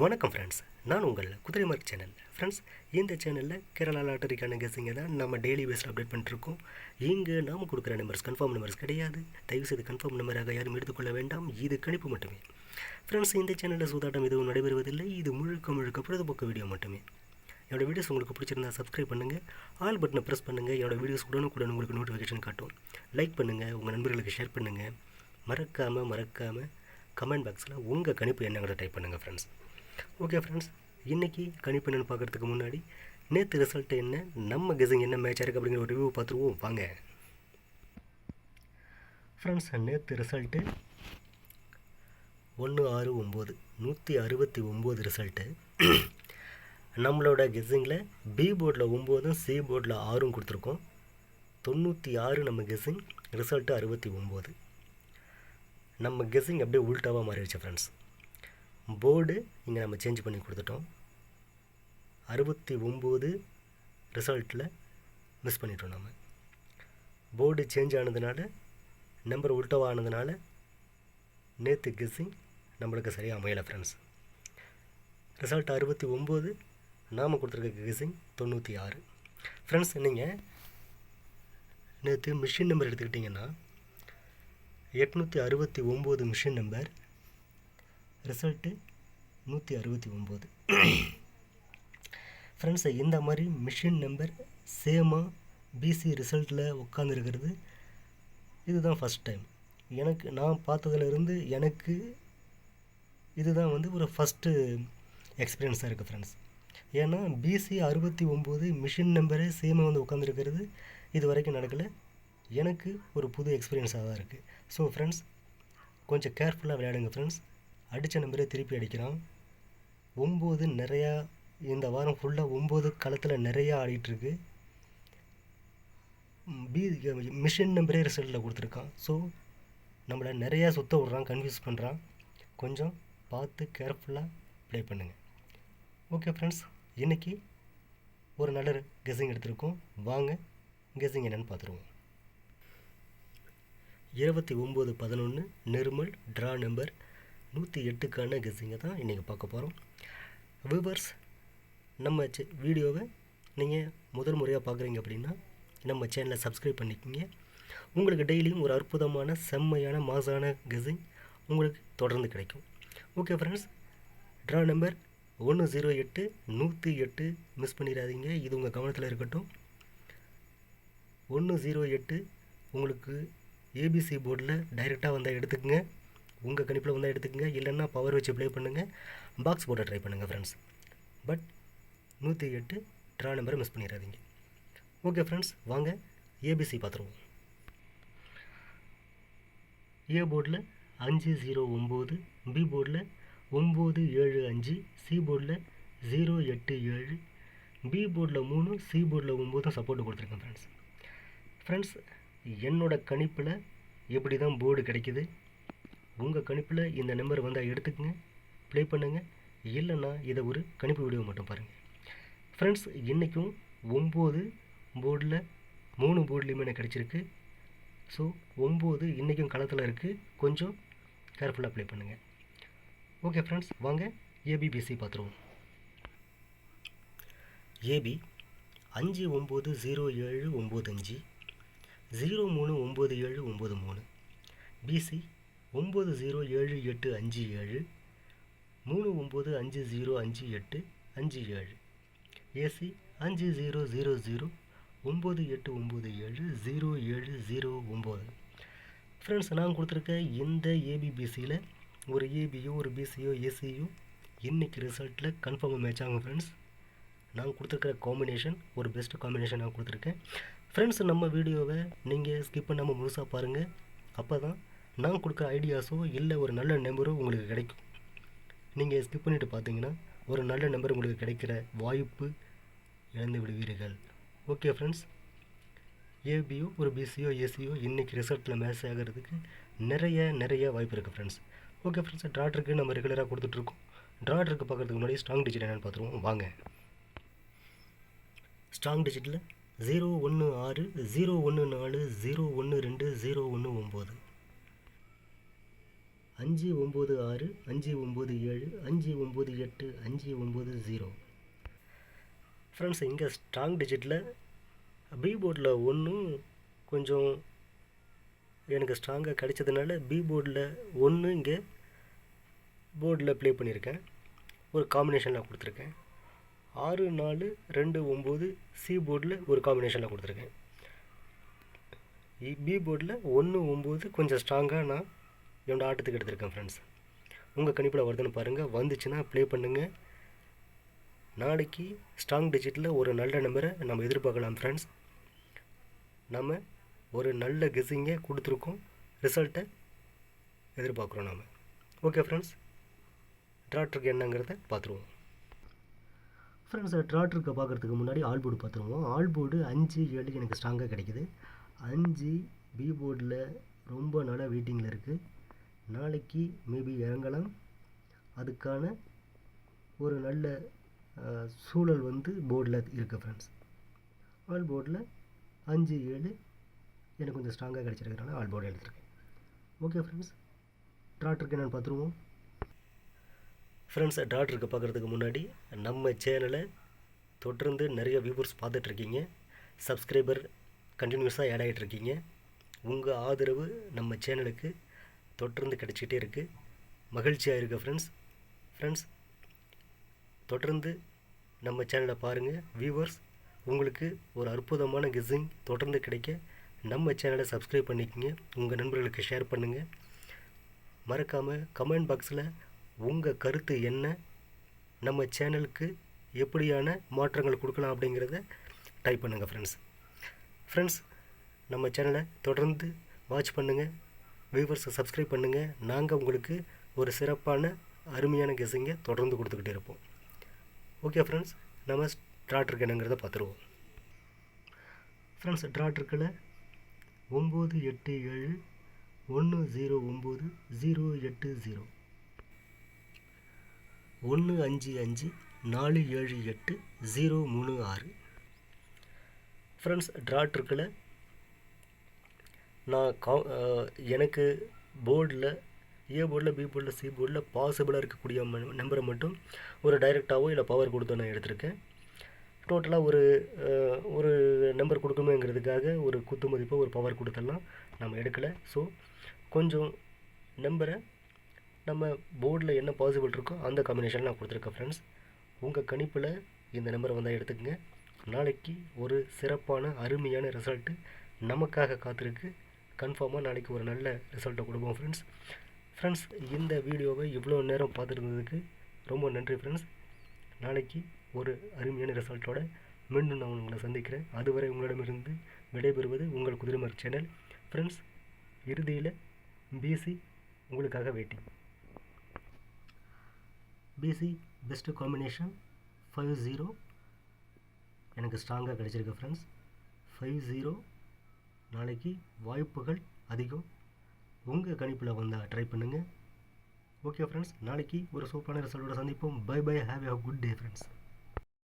வணக்கம் ஃப்ரெண்ட்ஸ் நான் உங்கள் குதிரைமார்க் சேனல் ஃப்ரெண்ட்ஸ் இந்த சேனலில் கேரளா லாட்டரிக்கான கெஸிங்கை தான் நம்ம டெய்லி பேஸில் அப்டேட் பண்ணிட்டுருக்கோம். இங்கே நாம் கொடுக்குற நம்பர்ஸ் கன்ஃபார்ம் நம்பர்ஸ் கிடையாது. தயவுசெய்து கன்ஃபார்ம் நம்பராக யாரும் எடுத்துக்கொள்ள வேண்டாம். இது கணிப்பு மட்டுமே. ஃப்ரெண்ட்ஸ் இந்த சேனலில் சூதாட்டம் எதுவும் நடைபெறுவதில்லை. இது முழுக்க முழுக்க பொழுதுபோக்கு வீடியோ மட்டுமே. என்னோட வீடியோஸ் உங்களுக்கு பிடிச்சிருந்தா சப்ஸ்கிரைப் பண்ணுங்கள் ஆல் பட்டனை ப்ரெஸ் பண்ணுங்கள் என்னோடய வீடியோஸ் உடனுக்குடன் உங்களுக்கு நோட்டிஃபிகேஷன் காட்டும். லைக் பண்ணுங்கள் உங்கள் நண்பர்களுக்கு ஷேர் பண்ணுங்கள் மறக்காமல் மறக்காமல் கமெண்ட் பாக்ஸில் உங்கள் கணிப்பு என்னங்கிறத டைப் பண்ணுங்கள் ஃப்ரெண்ட்ஸ் ஓகே ஃப்ரெண்ட்ஸ் இன்றைக்கி கணிப்பு என்னென்னு பார்க்குறதுக்கு முன்னாடி நேற்று ரிசல்ட் என்ன நம்ம கெஸிங் என்ன மேட்ச் இருக்குது அப்படிங்கிற ஒரு ரிவ்யூ பார்த்துருவோம். வாங்க. ஃப்ரெண்ட்ஸ் நேற்று ரிசல்ட்டு ஒன்று ஆறு ஒம்பது நூற்றி அறுபத்தி ஒம்பது ரிசல்ட்டு நம்மளோட கெஸ்ஸிங்கில் பி போர்டில் ஒம்போதும் சி போர்டில் ஆறும் கொடுத்துருக்கோம். தொண்ணூற்றி ஆறு நம்ம கெஸ்ஸிங் ரிசல்ட்டு அறுபத்தி ஒம்பது. நம்ம கெஸ்ஸிங் அப்படியே உல்ட்டாவாக மாறிடுச்சு ஃப்ரெண்ட்ஸ் போர்டு இங்கே நம்ம சேஞ்ச் பண்ணி கொடுத்துட்டோம். அறுபத்தி ஒம்பது ரிசல்ட்டில் மிஸ் பண்ணிட்டோம் நம்ம போர்டு சேஞ்ச் ஆனதுனால நம்பர் உல்ட்டாவாக ஆனதுனால நேற்று கெஸ்ஸிங் நம்மளுக்கு சரியாக அமையலை ஃப்ரெண்ட்ஸ் ரிசல்ட் அறுபத்தி ஒம்பது நாம் கொடுத்துருக்க கெஸ்ஸிங் தொண்ணூற்றி ஆறு. ஃப்ரெண்ட்ஸ் நீங்கள் நேற்று மிஷின் நம்பர் எடுத்துக்கிட்டிங்கன்னா எட்நூற்றி அறுபத்தி ஒம்பது மிஷின் நம்பர் ரிசல்ட்டு நூற்றி அறுபத்தி ஒம்பது ஃப்ரெண்ட்ஸை இந்த மாதிரி மிஷின் நம்பர் சேமாக பிசி ரிசல்ட்டில் உட்காந்துருக்கிறது இதுதான் ஃபஸ்ட் டைம் எனக்கு நான் பார்த்ததுலேருந்து எனக்கு இதுதான் வந்து ஒரு ஃபஸ்ட்டு எக்ஸ்பீரியன்ஸாக இருக்குது ஃப்ரெண்ட்ஸ் ஏன்னா பிசி அறுபத்தி ஒம்பது மிஷின் நம்பரே சேமாக வந்து உட்காந்துருக்கிறது இது வரைக்கும் நடக்கலை. எனக்கு ஒரு புது எக்ஸ்பீரியன்ஸாக தான் இருக்குது ஸோ ஃப்ரெண்ட்ஸ் கொஞ்சம் கேர்ஃபுல்லாக விளையாடுங்க ஃப்ரெண்ட்ஸ் அடித்த நம்பரே திருப்பி அடிக்கிறான் ஒம்பது நிறையா இந்த வாரம் ஃபுல்லாக ஒம்பது களத்தில் நிறையா ஆடிட்டுருக்கு. பி மிஷின் நம்பரே ரிசல்ட்டில் கொடுத்துருக்கான். ஸோ நம்மளை நிறையா சுத்த விட்றான் கன்ஃபியூஸ் பண்ணுறான் கொஞ்சம் பார்த்து கேர்ஃபுல்லாக ப்ளே பண்ணுங்கள் ஓகே ஃப்ரெண்ட்ஸ் இன்றைக்கி ஒரு நல்ல கெஸிங் எடுத்திருக்கோம். வாங்க கெஸிங் என்னென்னு பார்த்துருவோம். இருபத்தி ஒம்பது பதினொன்று நிர்மல் ட்ரா நம்பர் நூற்றி எட்டுக்கான கெஸ்ஸிங்கை தான் இன்றைக்கி பார்க்க போகிறோம் வியூவர்ஸ் நம்ம சே வீடியோவை நீங்கள் முதல் முறையாக பார்க்குறீங்க அப்படின்னா நம்ம சேனலை சப்ஸ்கிரைப் பண்ணிக்கோங்க. உங்களுக்கு டெய்லியும் ஒரு அற்புதமான செம்மையான மாசான கெஸ்ஸிங் உங்களுக்கு தொடர்ந்து கிடைக்கும். ஓகே ஃப்ரெண்ட்ஸ் ட்ரா நம்பர் ஒன்று ஜீரோ எட்டு நூற்றி எட்டு மிஸ் பண்ணிடாதீங்க. இது உங்கள் கவனத்தில் இருக்கட்டும். ஒன்று ஜீரோ எட்டு உங்களுக்கு ஏபிசி போர்டில் டைரெக்டாக வந்தால் எடுத்துக்கங்க. உங்கள் கணிப்பில் வந்தால் எடுத்துக்கோங்க. இல்லைன்னா பவர் வச்சு ப்ளே பண்ணுங்கள் பாக்ஸ் போர்டை ட்ரை பண்ணுங்கள் ஃப்ரெண்ட்ஸ் பட் நூற்றி எட்டு ட்ரா நம்பரை மிஸ் பண்ணிடாதீங்க. ஓகே ஃப்ரெண்ட்ஸ் வாங்க. ஏபிசி பார்த்துருவோம் ஏ போர்டில் அஞ்சு ஜீரோ ஒம்பது பி போர்டில் ஒம்பது ஏழு அஞ்சு. சி போர்டில் ஜீரோ எட்டு ஏழு. பி போர்டில் மூணு சி போர்டில் ஒம்போதும் சப்போர்ட் கொடுத்துருக்கேன் ஃப்ரெண்ட்ஸ் ஃப்ரெண்ட்ஸ் என்னோடய கணிப்பில் எப்படி தான் போர்டு கிடைக்கிது? உங்கள் கணிப்பில் இந்த நம்பர் வந்தால் எடுத்துக்கங்க ப்ளே பண்ணுங்கள் இல்லைன்னா இதை ஒரு கணிப்பு வீடியோ மட்டும் பாருங்கள் ஃப்ரெண்ட்ஸ் இன்றைக்கும் ஒம்பது போர்டில் மூணு போர்ட்லேயுமே எனக்கு கிடச்சிருக்கு. ஸோ ஒம்பது இன்றைக்கும் களத்தில் இருக்குது கொஞ்சம் கேர்ஃபுல்லாக ப்ளே பண்ணுங்கள் ஓகே ஃப்ரெண்ட்ஸ் வாங்க. ஏபிபிசி பார்த்துருவோம் ஏபி அஞ்சு ஒம்பது ஜீரோ ஏழு ஒம்பது அஞ்சு ஜீரோ மூணு ஒம்பது ஏழு ஒம்பது மூணு. பிசி ஒம்பது ஜீரோ ஏழு எட்டு அஞ்சு ஏழு மூணு ஒம்பது அஞ்சு ஜீரோ அஞ்சு எட்டு அஞ்சு ஏழு. ஏசி அஞ்சு ஜீரோ ஜீரோ ஜீரோ ஒம்பது எட்டு ஒம்பது ஏழு ஜீரோ ஏழு ஜீரோ ஒம்பது ஃப்ரெண்ட்ஸ் நான் கொடுத்துருக்க இந்த ஏபிபிசியில் ஒரு ஏபியோ ஒரு பிசியோ ஏசியோ இன்றைக்கி ரிசல்ட்டில் கன்ஃபார்மாக மேட்ச் ஆகும் ஃப்ரெண்ட்ஸ் நான் கொடுத்துருக்கிற காம்பினேஷன் ஒரு பெஸ்ட் காம்பினேஷன் நான் கொடுத்துருக்கேன். ஃப்ரெண்ட்ஸ் நம்ம வீடியோவை நீங்கள் ஸ்கிப் பண்ணாமல் முழுசாக பாருங்கள் அப்போ தான் நான் கொடுக்குற ஐடியாஸோ இல்லை ஒரு நல்ல நம்பரோ உங்களுக்கு கிடைக்கும். நீங்கள் ஸ்கிப் பண்ணிவிட்டு பார்த்தீங்கன்னா ஒரு நல்ல நம்பர் உங்களுக்கு கிடைக்கிற வாய்ப்பு இழந்து விடுவீர்கள். ஓகே ஃப்ரெண்ட்ஸ் ஏபியோ ஒரு பிசியோ ஏசியோ இன்றைக்கி ரிசல்ட்டில் மேட்ச் ஆகிறதுக்கு நிறைய நிறைய வாய்ப்பு இருக்குது ஃப்ரெண்ட்ஸ் ஓகே ஃப்ரெண்ட்ஸ் ட்ராட்ருக்கு நம்ம ரெகுலராக கொடுத்துட்ருக்கோம். ட்ராட்ருக்கு பார்க்குறதுக்கு முன்னாடி ஸ்ட்ராங் டிஜிட் என்னென்னு பார்த்துருவோம். வாங்க. ஸ்ட்ராங் டிஜிட்டில் ஜீரோ ஒன்று ஆறு ஜீரோ ஒன்று நாலு ஜீரோ ஒன்று ரெண்டு ஜீரோ ஒன்று ஒம்பது. அஞ்சு ஒம்பது ஆறு அஞ்சு ஒம்பது ஏழு அஞ்சு ஒம்பது எட்டு அஞ்சு ஒம்பது ஜீரோ. ஃப்ரெண்ட்ஸ் இங்கே ஸ்ட்ராங் டிஜிட்டில் பி போர்டில் ஒன்றும் கொஞ்சம் எனக்கு ஸ்ட்ராங்காக கிடைச்சதுனால பி போர்டில் ஒன்று இங்கே போர்டில் ப்ளே பண்ணியிருக்கேன் ஒரு காம்பினேஷனில் கொடுத்துருக்கேன். ஆறு நாலு ரெண்டு ஒம்பது சி போர்டில் ஒரு காம்பினேஷனில் கொடுத்துருக்கேன். பி போர்டில் ஒன்று ஒம்பது கொஞ்சம் ஸ்ட்ராங்காக நான் என்னோட ஆட்டத்துக்கு எடுத்திருக்கேன் ஃப்ரெண்ட்ஸ் உங்கள் கணிப்பில் வருதுன்னு பாருங்கள் வந்துச்சுன்னா ப்ளே பண்ணுங்கள் நாளைக்கு ஸ்ட்ராங் டிஜிட்டில் ஒரு நல்ல நம்பரை நம்ம எதிர்பார்க்கலாம் ஃப்ரெண்ட்ஸ் நம்ம ஒரு நல்ல கெஸ்ஸிங்கை கொடுத்துருக்கோம். ரிசல்ட்டை எதிர்பார்க்குறோம் நாம். ஓகே ஃப்ரெண்ட்ஸ் ட்ராக்டருக்கு என்னங்கிறத பார்த்துருவோம். ஃப்ரெண்ட்ஸ் ட்ராக்டருக்கு பார்க்குறதுக்கு முன்னாடி ஆல் போர்டு பார்த்துருவோம். ஆல் போர்டு அஞ்சு ஏழு எனக்கு ஸ்ட்ராங்காக கிடைக்குது. அஞ்சு பி போர்டில் ரொம்ப நாளாக வெயிட்டிங்கில் இருக்குது நாளைக்கு மேபி இறங்கலாம். அதுக்கான ஒரு நல்ல சூழல் வந்து போர்டில் இருக்குது ஃப்ரெண்ட்ஸ் ஆல் போர்டில் அஞ்சு ஏழு எனக்கு கொஞ்சம் ஸ்ட்ராங்காக கிடச்சிருக்கிறனால ஆல் போர்டு எடுத்துருக்கேன். ஓகே ஃப்ரெண்ட்ஸ் ட்ராக்டருக்கு என்னென்னு பார்த்துருவோம். ஃப்ரெண்ட்ஸ் டாக்டருக்கு பார்க்குறதுக்கு முன்னாடி நம்ம சேனலை தொடர்ந்து நிறைய வியூவர்ஸ் பார்த்துட்ருக்கீங்க. சப்ஸ்கிரைபர் கண்டினியூஸாக ஆட் ஆகிட்ருக்கீங்க உங்கள் ஆதரவு நம்ம சேனலுக்கு தொடர்ந்து கிடச்சிட்டே இருக்குது மகிழ்ச்சியாக இருக்குது ஃப்ரெண்ட்ஸ் ஃப்ரெண்ட்ஸ் தொடர்ந்து நம்ம சேனலை பாருங்கள் வியூவர்ஸ் உங்களுக்கு ஒரு அற்புதமான கெஸ்ஸிங் தொடர்ந்து கிடைக்க நம்ம சேனலை சப்ஸ்கிரைப் பண்ணிக்கோங்க. உங்கள் நண்பர்களுக்கு ஷேர் பண்ணுங்கள் மறக்காமல் கமெண்ட் பாக்ஸில் உங்கள் கருத்து என்ன? நம்ம சேனலுக்கு எப்படியான மாற்றங்கள் கொடுக்கலாம் அப்படிங்கிறத டைப் பண்ணுங்கள் ஃப்ரெண்ட்ஸ் ஃப்ரெண்ட்ஸ் நம்ம சேனலை தொடர்ந்து வாட்ச் பண்ணுங்கள் வியூவர்ஸை சப்ஸ்கிரைப் பண்ணுங்கள் நாங்கள் உங்களுக்கு ஒரு சிறப்பான அருமையான கெஸிங்கை தொடர்ந்து கொடுத்துக்கிட்டே இருப்போம். ஓகே ஃப்ரெண்ட்ஸ் நம்ம ட்ராட்ருக்கு என்னங்கிறத பார்த்துருவோம். ஃப்ரெண்ட்ஸ் ட்ராட்ருக்கில் ஒம்பது எட்டு ஏழு ஒன்று ஜீரோ ஒம்பது ஜீரோ எட்டு ஜீரோ ஒன்று அஞ்சு அஞ்சு நாலு ஏழு எட்டு ஜீரோ மூணு ஆறு. ஃப்ரெண்ட்ஸ் ட்ராட்ருக்கில் நான் கா எனக்கு போர்டில் ஏ போர்டில் பி போர்டில் சி போர்டில் பாசிபிளாக இருக்கக்கூடிய நம்பரை மட்டும் ஒரு டைரெக்டாகவோ இல்லை பவர் கொடுத்தோ நான் எடுத்திருக்கேன். டோட்டலாக ஒரு ஒரு நம்பர் கொடுக்கணுங்கிறதுக்காக ஒரு குத்து மதிப்போ ஒரு பவர் கொடுத்தெல்லாம் நம்ம எடுக்கலை. ஸோ கொஞ்சம் நம்பரை நம்ம போர்டில் என்ன பாசிபிள் இருக்கோ அந்த காம்பினேஷன் நான் கொடுத்துருக்கேன் ஃப்ரெண்ட்ஸ். உங்கள் கணிப்பில் இந்த நம்பரை வந்தால் எடுத்துக்கங்க. நாளைக்கு ஒரு சிறப்பான அருமையான ரிசல்ட்டு நமக்காக காத்திருக்கு. கன்ஃபார்மாக நாளைக்கு ஒரு நல்ல ரிசல்ட்டை கொடுப்போம் ஃப்ரெண்ட்ஸ் ஃப்ரெண்ட்ஸ் இந்த வீடியோவை இவ்வளோ நேரம் பார்த்துருந்ததுக்கு ரொம்ப நன்றி ஃப்ரெண்ட்ஸ் நாளைக்கு ஒரு அருமையான ரிசல்ட்டோட மீண்டும் நான் உங்களை சந்திக்கிறேன். அதுவரை உங்களிடமிருந்து விடைபெறுவது உங்கள் குதிரைமர் சேனல். ஃப்ரெண்ட்ஸ் இறுதியில் பிசி உங்களுக்காக waiting BC best combination five zero எனக்கு ஸ்ட்ராங்காக கிடச்சிருக்கு ஃப்ரெண்ட்ஸ் ஃபைவ் ஜீரோ நாளைக்கு வாய்ப்புகள் அதிகம். உங்கள் கணிப்பில் வந்தால் ட்ரை பண்ணுங்கள் ஓகே ஃப்ரெண்ட்ஸ் நாளைக்கு ஒரு சூப்பரான ரிசல்ட்டோட சந்திப்போம். Bye bye have a good day friends